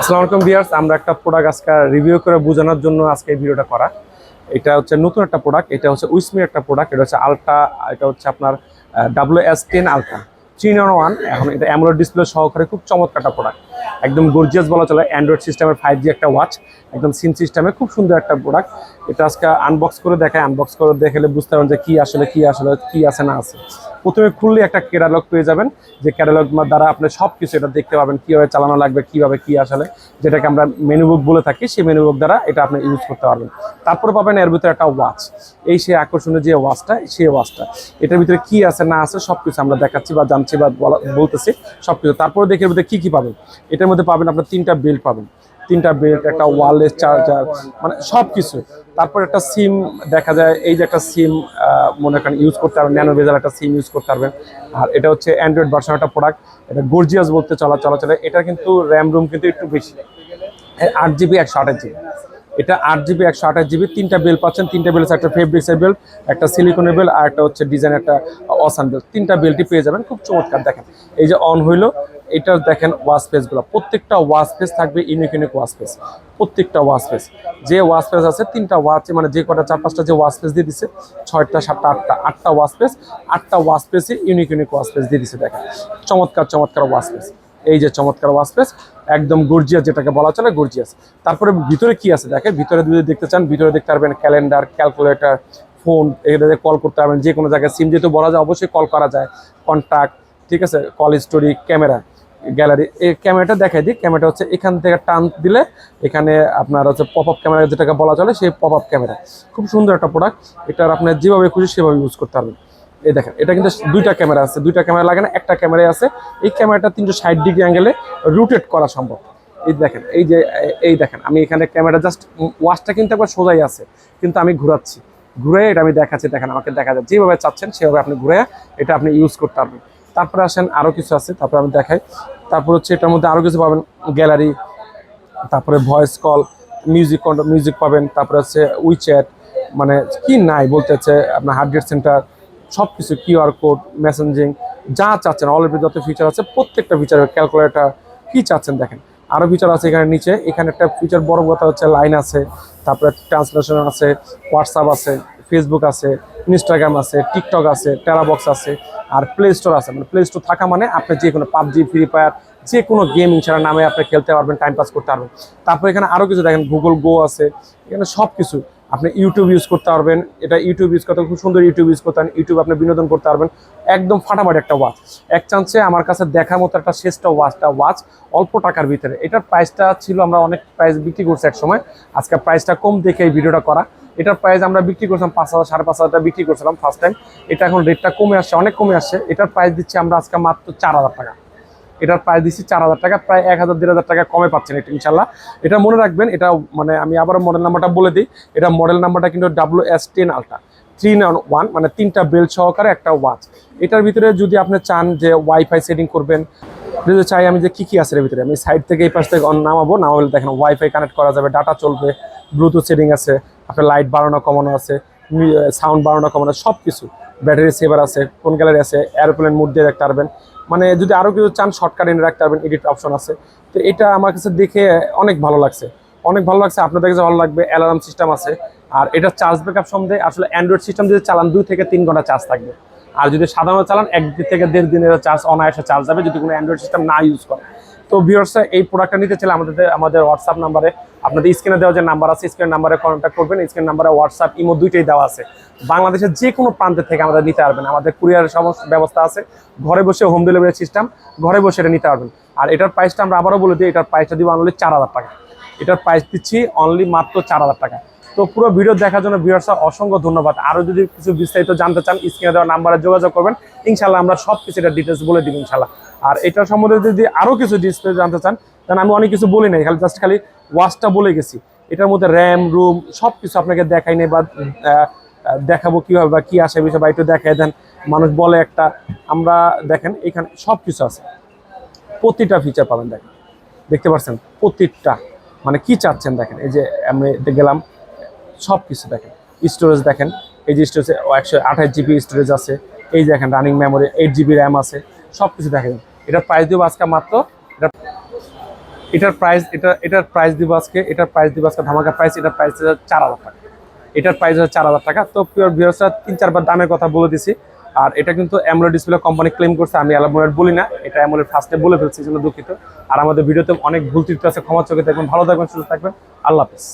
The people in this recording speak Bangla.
আসসালামু আলাইকুম আমরা একটা প্রোডাক্ট আজকে রিভিউ করে বোঝানোর জন্য আজকে এই ভিডিওটা করা। এটা হচ্ছে নতুন একটা প্রোডাক্ট এটা হচ্ছে উইসমির একটা প্রোডাক্ট এটা হচ্ছে আলট্রা, এটা হচ্ছে আপনার W S ten ultra three one এখন এটা অ্যামোলেড ডিসপ্লে সহকারে খুব চমৎকার একটা প্রোডাক্ট একদম গর্জিয়াস বলা চলে অ্যান্ড্রয়েড সিস্টেমের ফাইভ জি একটা ওয়াচ একদম সিম সিস্টেমে খুব সুন্দর একটা প্রোডাক্ট এটা আজকে আনবক্স করে দেখায় আনবক্স করে দেখলে বুঝতে পারবেন যে কী আসলে কী আসলে, কি আছে না আছে। প্রথমে খুললে একটা ক্যাটালগ পেয়ে যাবেন, যে ক্যাটালগ দ্বারা আপনি সব কিছু এটা দেখতে পাবেন, কীভাবে চালানো লাগবে, কীভাবে কি আসলে। যেটাকে আমরা মেনু বুক বলে থাকি, সেই মেনু বুক দ্বারা এটা আপনি ইউজ করতে পারবেন। তারপরে পাবেন এর ভিতরে একটা ওয়াচ এই সেই আকর্ষণীয় যে ওয়াচটা সেই ওয়াচটা এটার ভিতরে কি আছে, না আছে সব কিছু আমরা দেখাচ্ছি বা জানছি বা বলা- বলতেছি সব কিছু তারপরে দেখে এর ভিতরে কী কী পাবেন? এটার মধ্যে পাবেন আপনার তিনটা বেল্ট পাবেন। তিনটা বেল্ট একটা ওয়ারলেস চার্জার মানে সব কিছু তারপর একটা সিম দেখা যায়, এই যে একটা সিম মনে করেন ইউজ করতে পারবেন ন্যানো ভেজাল একটা সিম ইউজ করতে পারবেন। আর এটা হচ্ছে অ্যান্ড্রয়েড ভার্সন একটা প্রোডাক্ট এটা গর্জিয়াস বলতে চলা চলা চলে এটা কিন্তু র্যাম রুম কিন্তু একটু বেশি। আট জিবি একশো আঠাশ জিবি এটা আট জিবি, একশো আঠাশ জিবি, তিনটা বেল পাচ্ছেন, তিনটা বেল একটা ফেব্রিক্সের বেল একটা সিলিকনের বেল আর একটা হচ্ছে ডিজাইন একটা অসান বেল তিনটা বেলটি পেয়ে যাবেন, খুব চমৎকার। দেখেন, এই যে অন হইল, এটা দেখেন ওয়াশ পেসগুলো প্রত্যেকটা ওয়াশ পেস থাকবে ইউনিক ইউনিক ওয়াশ প্রত্যেকটা ওয়াশ যে ওয়াশ পেস আছে, তিনটা ওয়াচ মানে যে কটা চার পাঁচটা যে ওয়াশ পেস দিয়ে দিছে, ছয়টা, সাতটা, আটটা আটটা ওয়াশ পেস আটটা ওয়াশ পেসে ইউনিক ইউনিক ওয়াশ পেস দিয়ে দিছে, দেখেন। চমৎকার চমৎকার ওয়াশ পেস এই যে চমৎকার ওয়াসপেস একদম গর্জিয়াস যেটাকে বলা চলে, গর্জিয়াস। তারপরে ভিতরে কি আছে দেখেন? ভিতরে যদি দেখতে চান, ভিতরে দেখতে পারবেন ক্যালেন্ডার ক্যালকুলেটর ফোন এটাতে কল করতে পারবেন। যে কোনো জায়গায় সিম যেহেতু বলা যায়, অবশ্যই কল করা যায়। কন্ট্যাক্ট ঠিক আছে? কল স্টোরি ক্যামেরা গ্যালারি এই ক্যামেরাটা দেখাই দিই। ক্যামেরাটা হচ্ছে এখান থেকে টান দিলে এখানে আপনার হচ্ছে পপ আপ ক্যামেরা যেটাকে বলা চলে, সেই পপ আপ ক্যামেরা খুব সুন্দর একটা প্রোডাক্ট এটার আপনার যেভাবে খুশি সেভাবে ইউজ করতে পারবেন। এই দেখেন, এটা কিন্তু দুইটা ক্যামেরা আছে, দুইটা ক্যামেরা লাগে না, একটা ক্যামেরাই আছে। এই ক্যামেরাটা তিনশো ষাট ডিগ্রি অ্যাঙ্গেলে রোটেট করা সম্ভব। এই দেখেন, এই যে, এই দেখেন, আমি এখানে ক্যামেরা জাস্ট ওয়াশটা কিন্তু একবার সোজাই আছে, কিন্তু আমি ঘুরাচ্ছি। ঘুরে এটা আমি দেখাচ্ছি, দেখেন, আমাকে দেখা যায়। যেভাবে চাচ্ছেন, সেভাবে আপনি ঘুরে এটা আপনি ইউজ করতে পারবেন। তারপরে আসেন আরও কিছু আছে, তারপরে আমি দেখাই। তারপর হচ্ছে এটার মধ্যে আরও কিছু পাবেন গ্যালারি তারপরে ভয়েস কল মিউজিক মিউজিক পাবেন, তারপরে হচ্ছে উইচ্যাট মানে কি নাই বলতে হচ্ছে, আপনার হার্ডগেট সেন্টার সব কিছু কিউআর কোড মেসেঞ্জিং যা চাচ্ছেন অলরেডি যত ফিচার আছে, প্রত্যেকটা ফিচার ক্যালকুলেটার কি চাচ্ছেন দেখেন। আরও ফিচার আছে এখানে নিচে, এখানে একটা ফিচার বড় কথা হচ্ছে লাইন আছে, তারপরে ট্রান্সলেশন আছে হোয়াটসঅ্যাপ আছে ফেসবুক আছে ইনস্টাগ্রাম আছে টিকটক আছে টেরাবক্স আছে, আর প্লে স্টোর আছে। মানে প্লে স্টোর থাকা মানে আপনি যে কোনো পাবজি ফ্রি ফায়ার যে কোনো গেম ইনশাল্লাহ নামে আপনি খেলতে পারবেন টাইম পাস করতে পারবেন। তারপর এখানে আরও কিছু দেখেন গুগল গো আছে, এখানে সব কিছু আপনি ইউটিউব ইউজ করতে পারবেন। এটা ইউটিউব ইউজ করতে খুব সুন্দর ইউটিউব ইউজ করতে পারেন ইউটিউব আপনি বিনোদন করতে পারবেন। একদম ফাটাফাটি একটা ওয়াচ এক চান্সে আমার কাছে দেখার মতো একটা শ্রেষ্ঠ ওয়াচটা ওয়াচ অল্প টাকার ভিতরে। এটার প্রাইসটা ছিল আমরা অনেক প্রাইস বিক্রি করছি এক সময়। আজকে প্রাইসটা কম দেখে এই ভিডিওটা করা। এটার প্রাইস আমরা বিক্রি করছিলাম পাঁচ হাজার, সাড়ে পাঁচ হাজার বিক্রি করছিলাম ফার্স্ট টাইম এটা এখন রেটটা কমে আসছে, অনেক কমে আসছে। এটার প্রাইস দিচ্ছি আমরা আজকে মাত্র চার হাজার টাকা। এটার প্রাইস দিচ্ছি চার হাজার টাকা, প্রায় এক হাজার, দেড় হাজার টাকা কমে পাচ্ছেন এটা ইনশাল্লাহ এটা মনে রাখবেন, এটা মানে আমি আবারও মডেল নাম্বারটা বলে দিই, এটা মডেল নাম্বারটা কিন্তু W S ten ultra three one মানে তিনটা বেল্ট সহকারে একটা ওয়াচ এটার ভিতরে যদি আপনি চান যে ওয়াইফাই সেটিং করবেন, যদি চাই আমি যে কী কী আছে এর ভিতরে, আমি সাইড থেকে এই পাশ থেকে on নামাবো, নামাবলে দেখেন ওয়াইফাই কানেক্ট করা যাবে ডাটা চলবে ব্লুটুথ সেটিং আছে, আপনার লাইট বাড়ানো, কমানো আছে সাউন্ড বাড়ানো, কমানো সব কিছু ব্যাটারি সেভার আছে, কোন গ্যালারি আছে এরোপ্লেন মুড দিয়ে রাখতে পারবেন। মানে যদি আরও কিছু চান শর্টকাট এনে রাখতে পারবেন এডিট অপশন আছে। তো এটা আমার কাছে দেখে অনেক ভালো লাগছে। অনেক ভালো লাগছে, আপনাদের কাছে ভালো লাগবে অ্যালার্ম সিস্টেম আছে। আর এটা চার্জ ব্যাকআপ সম্বন্ধে আসলে অ্যান্ড্রয়েড সিস্টেম যদি চালান, দুই থেকে তিন ঘণ্টা চার্জ থাকবে। আর যদি সাধারণ চালান, এক থেকে দেড় দিনের চার্জ অনায়াসে চার্জ যাবে যদি কোনো অ্যান্ড্রয়েড সিস্টেম না ইউজ করে। তো ভিউয়ার্সরা এই প্রোডাক্টটা নিতে চাইলে আমাদের আমাদের হোয়াটসঅ্যাপ নাম্বারে আপনাদের স্ক্রিনে দেওয়া যে নাম্বার আছে স্ক্রিন নাম্বারে কন্ট্যাক্ট করবেন। স্ক্রিন নাম্বারে হোয়াটসঅ্যাপ ইমো দুইটাই দেওয়া আছে। বাংলাদেশের যে কোনো প্রান্ত থেকে আমাদের নিতে পারবেন। আমাদের কুরিয়ারের সমস্ত ব্যবস্থা আছে। ঘরে বসে হোম ডেলিভারি সিস্টেম ঘরে বসে এটা নিতে পারবেন। আর এটার প্রাইসটা আমরা আবারও বলে দিই, এটার প্রাইসটা দিব অনলি চার হাজার টাকা। এটার প্রাইস দিচ্ছি অনলি মাত্র চার হাজার টাকা। তো পুরো ভিডিও দেখার জন্য ভিউয়ার্সরা অসংখ্য ধন্যবাদ। আরও যদি কিছু বিস্তারিত জানতে চান স্ক্রিনে দেওয়া নাম্বারে যোগাযোগ করবেন। ইনশাল্লাহ আমরা সব কিছু এটা ডিটেলস বলে দিব ইনশাল্লাহ আর এটার সম্বন্ধে যদি আরও কিছু ডিসপ্লে জানতে চান, তাহলে আমি অনেক কিছু বলি নাই, খালি জাস্ট খালি ওয়াচটা বলে গেছি। এটার মধ্যে র্যাম রুম সব কিছু আপনাকে দেখাই নেই বা দেখাবো কীভাবে বা কী আসে বিষয় বা একটু দেখাই দেন। মানুষ বলে একটা, আমরা দেখেন এখানে সব কিছু আছে। প্রতিটা ফিচার পাবেন দেখেন। দেখতে পাচ্ছেন প্রতিটা। মানে কি চাচ্ছেন দেখেন? এই যে আমি গেলাম সব কিছু দেখেন। স্টোরেজ দেখেন, এই যে স্টোরেজ একশো আঠাশ জিবি স্টোরেজ আছে। এই যে দেখেন running memory eight GB RAM আছে। সব কিছু দেখেন। এটার প্রাইস দেবো আজকে মাত্র, এটা এটার প্রাইস এটা, এটার প্রাইস দিব আজকে, এটার প্রাইস দিব আজকে ধামাকা প্রাইস এটার প্রাইস চার হাজার টাকা। এটার প্রাইস হচ্ছে চার হাজার টাকা। তো পিওর ভিউয়ার্সরা তিন চারবার দামের কথা বলে দিছি। আর এটা কিন্তু অ্যামোলেড ডিসপ্লে কোম্পানি ক্লেম করছে, আমি অ্যালামোলেড বলি না, এটা অ্যামোলেড ফার্স্টে বলে ফেলছি জন্য দুঃখিত। আর আমাদের ভিডিওতে অনেক ভুল ত্রুটি আছে, ক্ষমা চোখে থাকবেন ভালো থাকবেন, সুস্থ থাকবেন। আল্লাহ হাফিজ।